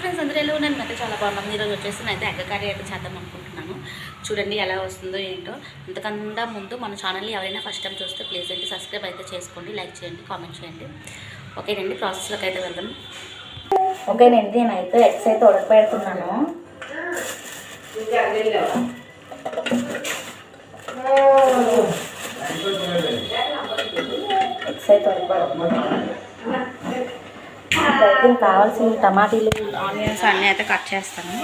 Friends అందరూ ఎలా ఉన్నాను అయితే చాలా బాగున్నాను ఈరోజు వచ్చేసి నేను అయితే ఎగ్గ కర్రీ అయితే చేద్దాం అనుకుంటున్నాను. చూడండి ఎలా వస్తుందో ఏంటో. అంతకన్నా ముందు మన ఛానల్ని ఎవరైనా ఫస్ట్ టైం చూస్తే ప్లీజ్ అండి సబ్స్క్రైబ్ అయితే చేసుకోండి. లైక్ చేయండి కామెంట్ చేయండి. ఓకేనండి ప్రాసెస్లోకి అయితే వెళ్దాం. ఓకేనండి నేనైతే ఎగ్స్ అయితే ఉడకపెడుతున్నాను ఎగ్స్ అయితే ఉడకబెడుతున్నాను. ఇప్పుడైతే కావాల్సిన టమాటీలు ఆనియన్స్ అన్నీ అయితే కట్ చేస్తాను.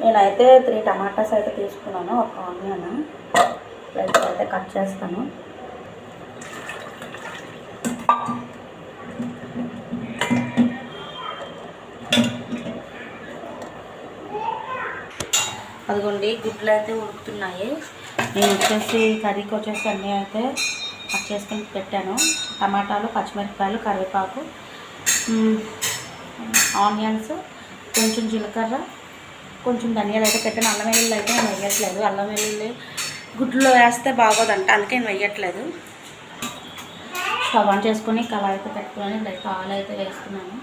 నేనైతే త్రీ టమాటాస్ అయితే తీసుకున్నాను ఒక ఆనియన్. ఇప్పుడైతే అయితే కట్ చేస్తాను. అదిగోండి గుడ్లు అయితే ఉడుకుతున్నాయి. నేను వచ్చేసి కర్రీకి వచ్చేసి అన్నీ అయితే కట్ చేసుకొని పెట్టాను. టమాటాలు పచ్చిమిరపకాయలు కరివేపాకు ఆనియన్స్ కొంచెం జీలకర్ర కొంచెం ధనియాలు అయితే పెట్టాను. అల్లం వెల్లుల్లి అయితే నేను వేయట్లేదు. అల్లం వెల్లుల్లి గుడ్లో వేస్తే బాగోదంట. అందుకే నేను వేయట్లేదు. స్టవ్ ఆన్ చేసుకొని కళాయి అయితే పెట్టుకొని లైక్ ఆయిల్ అయితే వేస్తున్నాను.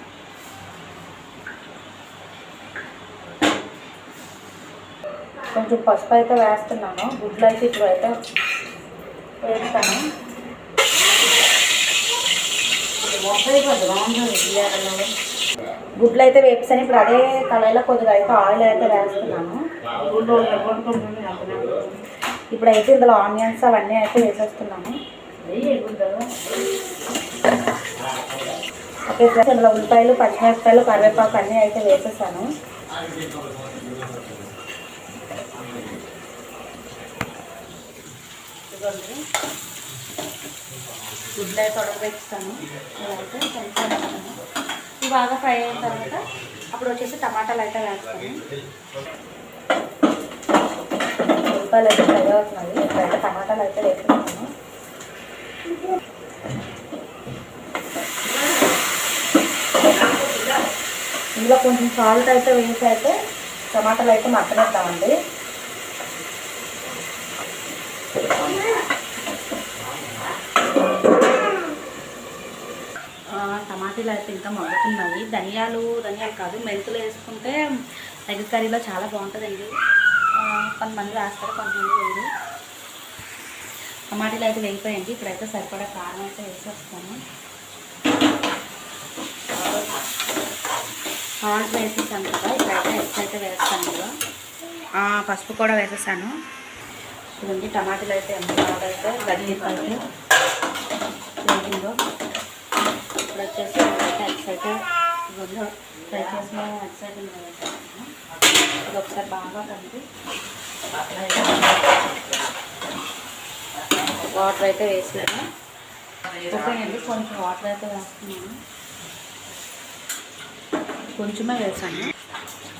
కొంచెం పసుపు అయితే వేస్తున్నాను. గుడ్లు అయితే ఇప్పుడు అయితే వేస్తాను. గుడ్లు అయితే వేపిస్తాను. ఇప్పుడు అదే కళాయిలో కొద్దిగా అయితే ఆయిల్ అయితే వేస్తున్నాను. ఇప్పుడు అయితే ఇందులో ఆనియన్స్ అవన్నీ అయితే వేసేస్తున్నాను. ఓకే ఫ్రెండ్స్ ఇందులో ఉల్లిపాయలు పచ్చిమిరపకాయలు కరివేపాకు అన్నీ అయితే వేసేసాను. ఇదిగోండి గుడ్లు అయితే ఉడకబెట్టుతాను ఇదైతే కలిపేస్తాను ఇవి బాగా ఫ్రై అయిన తర్వాత అప్పుడు వచ్చేసి టమాటాలు అయితే వేస్తాను. ఉల్లిపాయలు అయితే ఫ్రై అవుతున్నాయి. ఇప్పుడైతే టమాటాలు అయితే వేస్తున్నాను. ఇందులో కొంచెం సాల్ట్ అయితే వేసి అయితే టమాటాలు అయితే మక్కనేస్తామండి టమాటీలు అయితే ఇంకా మగ్గుతున్నాయి ధనియాలు ధనియాలు కాదు మెంతులు వేసుకుంటే ఎగ్ కర్రీలో చాలా బాగుంటుందండి. కొంతమంది వేస్తారు కొంతమంది వేరు టమాటీలు అయితే వేగిపోయండి ఇప్పుడైతే సరిపడా కారం అయితే వేసేస్తాను. సాల్ట్ వేసేసాను కదా ఇప్పుడైతే ఎగ్స్ అయితే వేస్తాను ఇందులో పసుపు కూడా వేసేసాను. చూడండి టమాటీలు అయితే ఎంత బాగా అయితే గడ్డి అయితే వేగిందో. ఇప్పుడు వచ్చేసి ఎగ్స్ అయితే గుడ్లో ఫ్రై చేసిన ఎగ్స్ అయితే ఇది ఒకసారి బాగా కలిపి వాటర్ అయితే వేసాను ఓకే అండి కొంచెం వాటర్ అయితే వేస్తున్నాను. కొంచెమే వేసాను.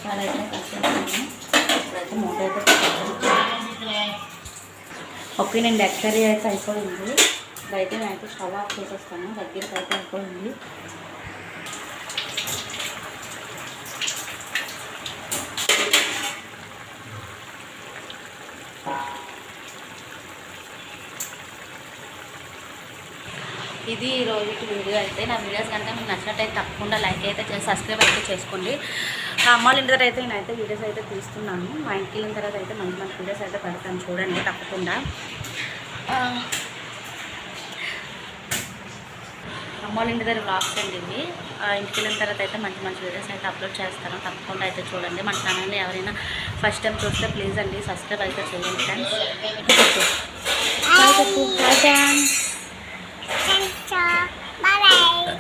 చాలా అయితే కలిసేస్తాను ఇప్పుడైతే మూట అయితే ఓకే నేను ఎగ్ అయితే అయిపోయింది. ఇప్పుడైతే అయితే స్టవ్ ఆఫ్ చేసేస్తాను. దగ్గరికి అయితే అయిపోయింది. ఇది రోజు వీడియో అయితే. నా వీడియోస్ కనుక మీకు నచ్చినట్టయితే తప్పకుండా లైక్ అయితే చేసి సబ్స్క్రైబ్ అయితే చేసుకోండి. మా అమ్మ వాళ్ళ ఇంటి దగ్గర అయితే నేనైతే వీడియోస్ అయితే తీస్తున్నాను. మా ఇంటికి వెళ్ళిన తర్వాత అయితే మంచి మంచి వీడియోస్ అయితే పెడతాను చూడండి తప్పకుండా. ఆ, అమ్మ వాళ్ళ ఇంటి దగ్గర వ్లాగ్స్ అండి ఇవి. ఆ, ఇంటికి వెళ్ళిన తర్వాత అయితే మంచి మంచి వీడియోస్ అయితే అప్లోడ్ చేస్తాను. తప్పకుండా అయితే చూడండి. మన ఛానల్ని ఎవరైనా ఫస్ట్ టైం చూస్తే ప్లీజ్ అండి సబ్స్క్రైబ్ అయితే చేయండి ఫ్రెండ్స్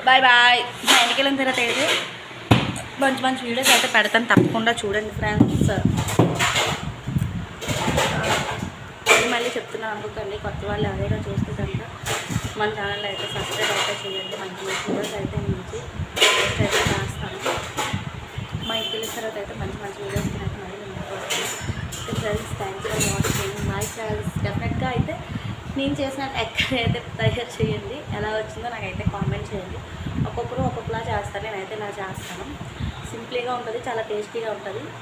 బాయ్ బాయ్ మా ఇంటికి వెళ్ళిన తర్వాత అయితే మంచి మంచి వీడియోస్ అయితే పెడతాను తప్పకుండా చూడండి ఫ్రెండ్స్ మళ్ళీ చెప్తున్నాను అనుకోకండి కొత్త వాళ్ళు ఎవరైనా చూస్తే కనుక మన ఛానల్ అయితే సబ్స్క్రైబ్ అయితే చేయండి. మంచి మంచి వీడియోస్ అయితే మంచి పోస్ట్ అయితే చేస్తాను మా ఇంటికి వెళ్ళిన తర్వాత అయితే మంచి మంచి వీడియోస్ అయితే మళ్ళీ friends thanks for watching my friends డెఫినెట్గా అయితే నేను చేసిన ఎక్కడ అయితే తయారు చేయండి ఎలా వచ్చిందో నాకైతే కామెంట్ చేయండి. ఒక్కొక్కరు ఒక్కొక్కలా చేస్తారు నేనైతే ఇలా చేస్తాను. సింప్లీగా ఉంటుంది చాలా టేస్టీగా ఉంటుంది.